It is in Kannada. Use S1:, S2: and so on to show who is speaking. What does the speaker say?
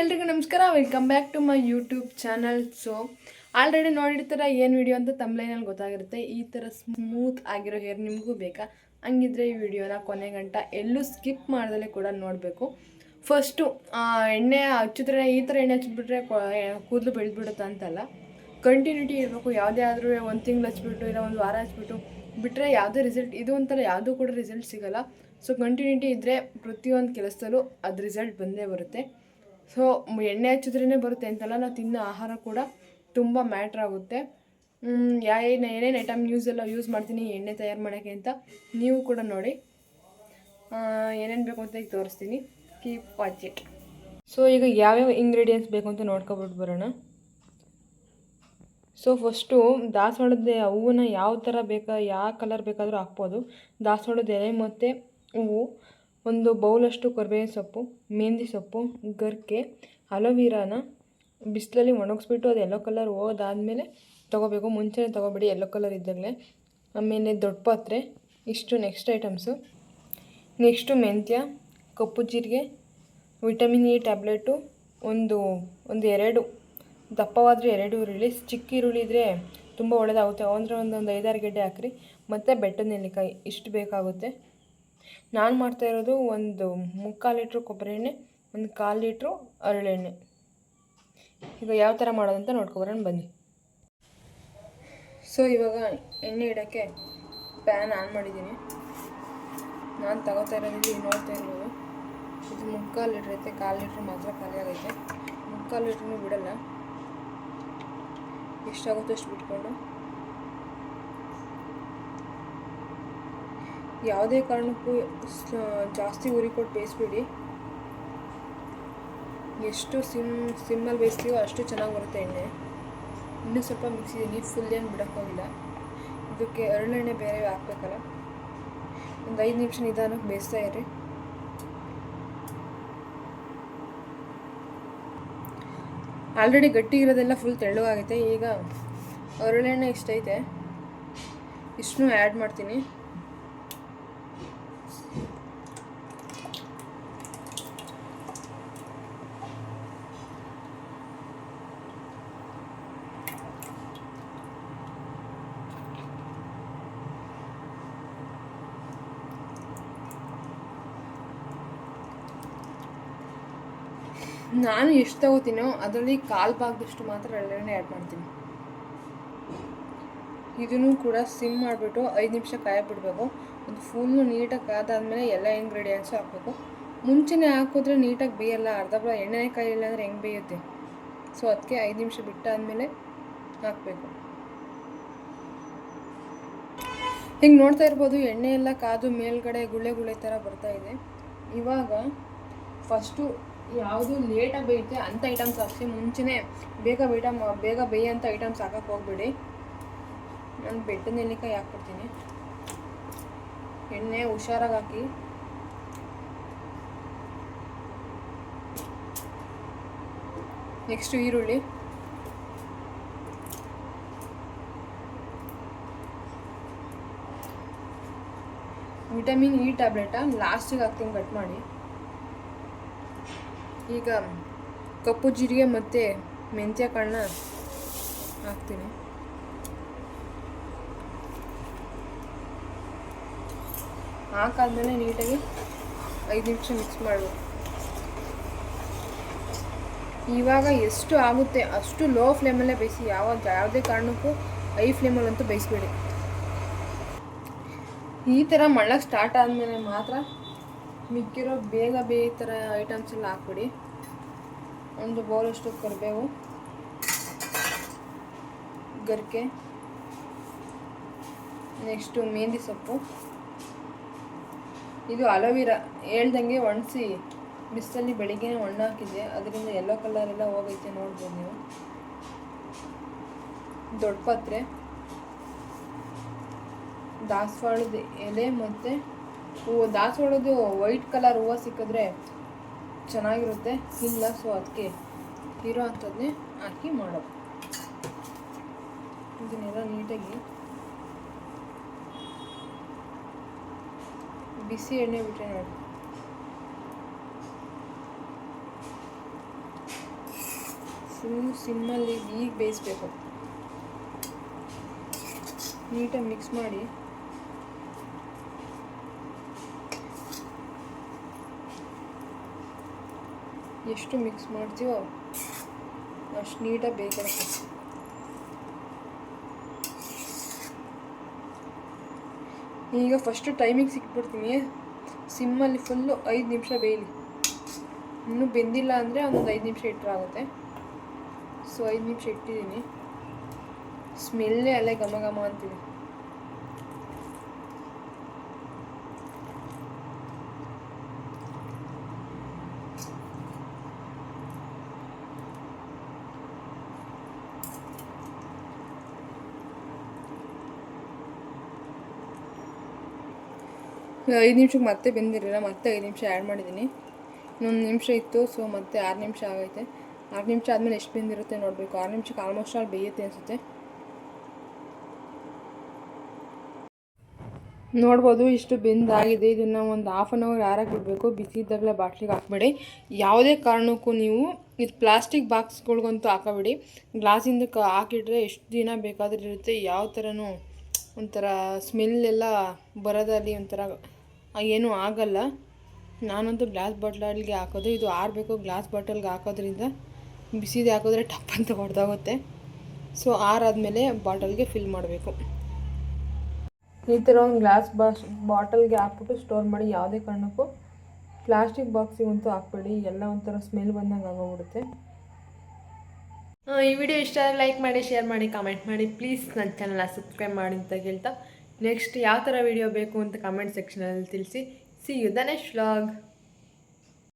S1: ಎಲ್ರಿಗೂ ನಮಸ್ಕಾರ. Welcome back to my YouTube channel so already ನೋಡಿರ್ತಾರೆ ಏನು ವಿಡಿಯೋ ಅಂತ ತಮ್ಲೈನಲ್ಲಿ ಗೊತ್ತಾಗಿರುತ್ತೆ. ಈ ಥರ ಸ್ಮೂತ್ ಆಗಿರೋ ಹೇರ್ ನಿಮಗೂ ಬೇಕಾ? ಹಂಗಿದ್ರೆ ಈ ವಿಡಿಯೋನ ಕೊನೆ ಗಂಟ ಎಲ್ಲೂ ಸ್ಕಿಪ್ ಮಾಡ್ದಲೇ ಕೂಡ ನೋಡಬೇಕು. ಫಸ್ಟು ಎಣ್ಣೆ ಹಚ್ಚಿದ್ರೆ ಈ ಥರ ಎಣ್ಣೆ ಹಚ್ಚಿಬಿಟ್ರೆ ಕೂದಲು ಬೆಳೆದ್ಬಿಡುತ್ತೆ ಅಂತಲ್ಲ. ಕಂಟಿನ್ಯೂಟಿ ಇರಬೇಕು. ಯಾವುದೇ ಆದರೂ ಒಂದು ತಿಂಗ್ಳು ಹಚ್ಬಿಟ್ಟು ಇಲ್ಲ ಒಂದು ವಾರ ಹಚ್ಬಿಟ್ಟು ಬಿಟ್ಟರೆ ಯಾವುದೇ ರಿಸಲ್ಟ್ ಇದು ಒಂಥರ ಯಾವುದೂ ಕೂಡ ರಿಸಲ್ಟ್ ಸಿಗೋಲ್ಲ. ಸೊ ಕಂಟಿನ್ಯೂಟಿ ಇದ್ದರೆ ಪ್ರತಿಯೊಂದು ಕೆಲಸದಲ್ಲೂ ಅದು ರಿಸಲ್ಟ್ ಬಂದೇ ಬರುತ್ತೆ. ಸೊ ಎಣ್ಣೆ ಹಚ್ಚಿದ್ರೇ ಬರುತ್ತೆ ಅಂತಲ್ಲ ನಾವು ತಿನ್ನೋ ಆಹಾರ ಕೂಡ ತುಂಬ ಮ್ಯಾಟ್ರ್ ಆಗುತ್ತೆ. ಯಾ, ಏನು, ಏನೇನು ಐಟಮ್ ಯೂಸ್ ಎಲ್ಲ ಯೂಸ್ ಮಾಡ್ತೀನಿ, ಎಣ್ಣೆ ತಯಾರು ಮಾಡೋಕ್ಕೆ ಅಂತ ನೀವು ಕೂಡ ನೋಡಿ. ಏನೇನು ಬೇಕು ಅಂತ ಈಗ ತೋರಿಸ್ತೀನಿ. ಕೀಪ್ ವಾಚ್ ಇಟ್ ಸೊ ಈಗ ಯಾವ್ಯಾವ ಇಂಗ್ರೀಡಿಯೆಂಟ್ಸ್ ಬೇಕು ಅಂತ ನೋಡ್ಕೊಬಿಟ್ಟು ಬರೋಣ. ಸೊ ಫಸ್ಟು ದಾಸವಾಳದ ಹೂವನ್ನ ಯಾವ ಥರ ಬೇಕಾ, ಯಾವ ಕಲರ್ ಬೇಕಾದರೂ ಹಾಕ್ಬೋದು. ದಾಸವಾಳದ ಎಲೆ ಮತ್ತು ಹೂವು ಒಂದು ಬೌಲಷ್ಟು ಕರಿಬೇವಿನ ಸೊಪ್ಪು ಮೆಹಂದಿ ಸೊಪ್ಪು, ಗರ್ಕೆ, ಅಲೋವಿರಾನ ಬಿಸಿಲಲ್ಲಿ ಒಣಗಿಸ್ಬಿಟ್ಟು ಅದು ಎಲ್ಲೋ ಕಲರ್ ಹೋದಾದಮೇಲೆ ತೊಗೋಬೇಕು. ಮುಂಚೆನೇ ತೊಗೋಬೇಡಿ ಎಲ್ಲೋ ಕಲರ್ ಇದ್ದಾಗಲೇ. ಆಮೇಲೆ ದೊಡ್ಡ ಪಾತ್ರೆ, ಇಷ್ಟು ನೆಕ್ಸ್ಟ್ ಐಟಮ್ಸು ನೆಕ್ಸ್ಟು ಮೆಂತ್ಯ, ಕಪ್ಪು ಜೀರಿಗೆ ವಿಟಮಿನ್ ಇ ಟ್ಯಾಬ್ಲೆಟು ಒಂದು ಒಂದು ಎರಡು, ದಪ್ಪವಾದರೆ ಎರಡು ಈರುಳ್ಳಿ, ಚಿಕ್ಕ ಈರುಳ್ಳಿ ಇದ್ದರೆ ತುಂಬ ಒಳ್ಳೆಯದಾಗುತ್ತೆ ಅಂದರೆ ಒಂದೊಂದು ಒಂದು ಐದಾರು ಗೆಡ್ಡೆ ಹಾಕ್ರಿ. ಮತ್ತು ಬೆಟ್ಟದ ನೆಲ್ಲಿಕಾಯಿ, ಇಷ್ಟು ಬೇಕಾಗುತ್ತೆ. ನಾನು ಮಾಡ್ತಾ ಇರೋದು ಒಂದು ಮುಕ್ಕಾಲು ಲೀಟ್ರ್ ಕೊಬ್ಬರಿ ಎಣ್ಣೆ, ಒಂದು ಕಾಲು ಲೀಟ್ರು ಹರಳೆಣ್ಣೆ ಈಗ ಯಾವ ಥರ ಮಾಡೋದಂತ ನೋಡ್ಕೊಬರೋಣ, ಬನ್ನಿ. ಸೊ ಇವಾಗ ಎಣ್ಣೆ ಇಡೋಕ್ಕೆ ಪ್ಯಾನ್ ಆನ್ ಮಾಡಿದ್ದೀನಿ. ನಾನು ತಗೋತಾ ಇರೋದ್ರಲ್ಲಿ ನೋಡ್ತಾ ಇರ್ಬೋದು ಇದು ಮುಕ್ಕಾಲು ಲೀಟ್ರ್ ಐತೆ, ಕಾಲು ಲೀಟ್ರ್ ಮಾತ್ರ ಖಾಲಿ ಆಗೈತೆ. ಮುಕ್ಕಾಲು ಲೀಟ್ರೂ ಬಿಡಲ್ಲ. ಎಷ್ಟಾಗುತ್ತೋ ಅಷ್ಟು ಬಿಟ್ಕೊಂಡು ಯಾವುದೇ ಕಾರಣಕ್ಕೂ ಜಾಸ್ತಿ ಉರಿ ಕೊಟ್ಟು ಬೇಯಿಸ್ಬೇಡಿ. ಎಷ್ಟು ಸಿಮ್, ಸಿಮ್ಮಲ್ಲಿ ಬೇಯಿಸ್ತೀವೋ ಅಷ್ಟು ಚೆನ್ನಾಗಿ ಬರುತ್ತೆ ಎಣ್ಣೆ. ಇನ್ನೂ ಸ್ವಲ್ಪ ಮಿಕ್ಸಿದ್ದೀನಿ ಫುಲ್ ಏನು ಬಿಡೋಕ್ಕೋಗಿಲ್ಲ ಇದಕ್ಕೆ ಹರಳೆಣ್ಣೆ ಬೇರೆ ಹಾಕ್ಬೇಕಲ್ಲ. ಒಂದು ಐದು ನಿಮಿಷ ನಿಧಾನಕ್ಕೆ ಬೇಯಿಸ್ತಾ ಇರಿ. ಆಲ್ರೆಡಿ ಗಟ್ಟಿ ಇರೋದೆಲ್ಲ ಫುಲ್ ತೆಳ್ಳಗಾಗೈತೆ, ಈಗ ಹರಳೆಣ್ಣೆ ಇಷ್ಟೈತೆ ಇಷ್ಟನ್ನು ಆ್ಯಡ್ ಮಾಡ್ತೀನಿ. ನಾನು ಎಷ್ಟು ತಗೋತೀನೋ ಅದರಲ್ಲಿ ಕಾಲು ಭಾಗದಷ್ಟು ಮಾತ್ರ ಎಳ್ಳೆಣ್ಣೆ ಆ್ಯಡ್ ಮಾಡ್ತೀನಿ. ಇದನ್ನು ಕೂಡ ಸಿಮ್ ಮಾಡಿಬಿಟ್ಟು ಐದು ನಿಮಿಷ ಕಾಯಕ್ಕೆ ಬಿಡಬೇಕು ಒಂದು ಫುಲ್ಲು ನೀಟಾಗಿ ಕಾದಾದಮೇಲೆ ಎಲ್ಲ ಇಂಗ್ರೀಡಿಯೆಂಟ್ಸು ಹಾಕಬೇಕು. ಮುಂಚೆನೇ ಹಾಕಿದ್ರೆ ನೀಟಾಗಿ ಬೇಯಲ್ಲ, ಅರ್ಧ ಎಣ್ಣೆ ಕಾಯಿಲ್ಲ ಅಂದರೆ ಹೆಂಗೆ ಬೇಯುತ್ತೆ? ಸೊ ಅದಕ್ಕೆ ಐದು ನಿಮಿಷ ಬಿಟ್ಟಾದಮೇಲೆ ಹಾಕಬೇಕು. ಹಿಂಗೆ ನೋಡ್ತಾ ಇರ್ಬೋದು, ಎಣ್ಣೆ ಎಲ್ಲ ಕಾದು ಮೇಲ್ಗಡೆ ಗುಳೆ ಗುಳೆ ಥರ ಇದೆ. ಇವಾಗ ಫಸ್ಟು ಯಾವುದು ಲೇಟಾಗಿ ಬೇಯುತ್ತೆ ಅಂಥ ಐಟಮ್ಸ್ ಹಾಕ್ಸಿ, ಮುಂಚೆನೇ ಬೇಗ ಬೇಟ ಬೇಗ ಬೇಯೋಂಥ ಐಟಮ್ಸ್ ಹಾಕಕ್ಕೆ ಹೋಗ್ಬೇಡಿ. ನಾನು ಬೆಟ್ಟ ನೆಲ್ಲಿಕಾಯಿ ಹಾಕ್ಬಿಡ್ತೀನಿ. ಎಣ್ಣೆ ಹುಷಾರಾಗಿ ಹಾಕಿ. ನೆಕ್ಸ್ಟು ಈರುಳ್ಳಿ. ವಿಟಮಿನ್ ಇ ಟ್ಯಾಬ್ಲೆಟಾ ಲಾಸ್ಟಿಗೆ ಹಾಕ್ತೀನಿ ಕಟ್ ಮಾಡಿ. ಈಗ ಕಪ್ಪು ಜೀರಿಗೆ ಮತ್ತು ಮೆಂತ್ಯ ಕಾಳನ್ನ ಹಾಕ್ತೀನಿ. ಹಾಕಾದ್ಮೇಲೆ ನೀಟಾಗಿ ಐದು ನಿಮಿಷ ಮಿಕ್ಸ್ ಮಾಡಬೇಕು. ಇವಾಗ ಎಷ್ಟು ಆಗುತ್ತೆ ಅಷ್ಟು ಲೋ ಫ್ಲೇಮಲ್ಲೇ ಬೇಯಿಸಿ, ಯಾವ ಯಾವುದೇ ಕಾರಣಕ್ಕೂ ಐ ಫ್ಲೇಮಲ್ಲಂತೂ ಬೇಯಿಸ್ಬೇಡಿ. ಈ ಥರ ಮಳ್ಳಕ್ಕೆ ಸ್ಟಾರ್ಟ್ ಆದಮೇಲೆ ಮಾತ್ರ ಮಿಕ್ಕಿರೋ ಬೇಗ ಥರ ಐಟಮ್ಸ್ ಎಲ್ಲ ಹಾಕ್ಬಿಡಿ. ಒಂದು ಬೌಲಷ್ಟು ಕರಿಬೇವು, ಗರಿಕೆ ನೆಕ್ಸ್ಟು ಮೆಹಂದಿ ಸೊಪ್ಪು. ಇದು ಅಲೋವಿರಾ ಹೇಳ್ದಂಗೆ ಒಣಸಿ ಬಿಸಿಲಲ್ಲಿ ಬೆಳಿಗ್ಗೆ ಒಣ ಹಾಕಿದ್ದೆ. ಅದರಿಂದ ಎಲ್ಲೋ ಕಲರ್ ಎಲ್ಲ ಹೋಗೈತೆ ನೋಡ್ಬೋದು ನೀವು. ದೊಡ್ಡ ಪಾತ್ರೆ. ದಾಸವಾಳದ ಎಲೆ ಮತ್ತು ಹೂವು ದಾಸವಾಳದ್ದು ವೈಟ್ ಕಲರ್ ಹೂವು ಸಿಕ್ಕಿದ್ರೆ ಚೆನ್ನಾಗಿರುತ್ತೆ. ಇಲ್ಲ ಸೊ ಅದಕ್ಕೆ ಇರೋ ಅಂಥದ್ದನ್ನೇ ಹಾಕಿ ಮಾಡೋದು. ಇದನ್ನೆಲ್ಲ ನೀಟಾಗಿ ಬಿಸಿ ಎಣ್ಣೆ ಬಿಟ್ಟರೆ ನೋಡಿ. ಸಿಮ್ ಸಿಮ್ಮಲ್ಲಿ ಈಗ ಬೇಯಿಸ್ಬೇಕು. ನೀಟಾಗಿ ಮಿಕ್ಸ್ ಮಾಡಿ ಎಷ್ಟು ಮಿಕ್ಸ್ ಮಾಡ್ತೀವೋ ಅಷ್ಟು ನೀಟಾಗಿ ಬೇಕಾಗುತ್ತೆ. ಈಗ ಫಸ್ಟು ಟೈಮಿಂಗ್ ಸಿಕ್ಬಿಡ್ತೀನಿ. ಸಿಮ್ಮಲ್ಲಿ ಫುಲ್ಲು ಐದು ನಿಮಿಷ ಬೇಯಲಿ. ಇನ್ನೂ ಬೆಂದಿಲ್ಲ ಅಂದರೆ ಒಂದೊಂದು ಐದು ನಿಮಿಷ ಇಟ್ಟರೆ ಆಗುತ್ತೆ. ಸೊ ಐದು ನಿಮಿಷ ಇಟ್ಟಿದ್ದೀನಿ ಸ್ಮೆಲ್ಲೇ ಅಲ್ಲೇ ಘಮ ಘಮ ಅಂತಿದೆ ಐದು ನಿಮಿಷಕ್ಕೆ ಮತ್ತೆ ಬೆಂದಿರಲಿಲ್ಲ ಮತ್ತೆ ಐದು ನಿಮಿಷ ಆ್ಯಡ್ ಮಾಡಿದ್ದೀನಿ. ಇನ್ನೊಂದು ನಿಮಿಷ ಇತ್ತು ಸೊ ಮತ್ತೆ ಆರು ನಿಮಿಷ ಆಗೈತೆ. ಆರು ನಿಮಿಷ ಆದಮೇಲೆ ಎಷ್ಟು ಬೆಂದಿರುತ್ತೆ ನೋಡಬೇಕು. ಆರು ನಿಮಿಷಕ್ಕೆ ಆಲ್ಮೋಸ್ಟ್ ಆಲ್ ಬೇಯುತ್ತೆ ಅನಿಸುತ್ತೆ. ನೋಡ್ಬೋದು ಇಷ್ಟು ಬೆಂದಾಗಿದೆ. ಇದನ್ನು ಒಂದು ಹಾಫ್ ಆನ್ ಅವರ್ ಯಾರಾಗಿ ಬಿಡಬೇಕು, ಬಿಸಿ ಇದ್ದಾಗಲೇ ಬಾಟ್ಲಿಗೆ ಹಾಕ್ಬೇಡಿ. ಯಾವುದೇ ಕಾರಣಕ್ಕೂ ನೀವು ಇದು ಪ್ಲಾಸ್ಟಿಕ್ ಬಾಕ್ಸ್ಗಳಿಗಂತೂ ಹಾಕಬೇಡಿ. ಗ್ಲಾಸಿಂದ ಕ ಹಾಕಿಟ್ರೆ ಎಷ್ಟು ದಿನ ಬೇಕಾದರೂ ಇರುತ್ತೆ. ಯಾವ ಥರನೂ ಒಂಥರ ಸ್ಮೆಲ್ ಎಲ್ಲ ಬರೋದಲ್ಲಿ ಒಂಥರ ಏನೂ ಆಗಲ್ಲ. ನಾನಂತೂ ಗ್ಲಾಸ್ ಬಾಟ್ಲಲ್ಲಿಗೆ ಹಾಕೋದು, ಇದು ಆರಬೇಕು ಗ್ಲಾಸ್ ಬಾಟಲ್ಗೆ ಹಾಕೋದ್ರಿಂದ ಬಿಸಿದು ಹಾಕಿದ್ರೆ ಟಪ್ ಅಂತ ಹೊಡೆದಾಗುತ್ತೆ. ಸೊ ಆರಾದಮೇಲೆ ಬಾಟಲ್ಗೆ ಫಿಲ್ ಮಾಡಬೇಕು. ಈ ಥರ ಒಂದು ಗ್ಲಾಸ್ ಬಾಸ್ ಬಾಟಲ್ಗೆ ಹಾಕ್ಬಿಟ್ಟು ಸ್ಟೋರ್ ಮಾಡಿ ಯಾವುದೇ ಕಾರಣಕ್ಕೂ ಪ್ಲಾಸ್ಟಿಕ್ ಬಾಕ್ಸಿಗಂತೂ ಹಾಕ್ಬೇಡಿ, ಎಲ್ಲ ಒಂಥರ ಸ್ಮೆಲ್ ಬಂದಂಗೆ ಆಗೋಗ್ಬಿಡುತ್ತೆ. ಈ ವಿಡಿಯೋ ಇಷ್ಟ ಲೈಕ್ ಮಾಡಿ ಶೇರ್ ಮಾಡಿ ಕಮೆಂಟ್ ಮಾಡಿ. ಪ್ಲೀಸ್ ನನ್ನ ಚಾನಲ್ನ ಸಬ್ಸ್ಕ್ರೈಬ್ ಮಾಡಿ ಅಂತ ಹೇಳ್ತಾ ನೆಕ್ಸ್ಟ್ ಯಾವ ಥರ ವಿಡಿಯೋ ಬೇಕು ಅಂತ ಕಮೆಂಟ್ ಸೆಕ್ಷನಲ್ಲಿ ತಿಳಿಸಿ. See you the next vlog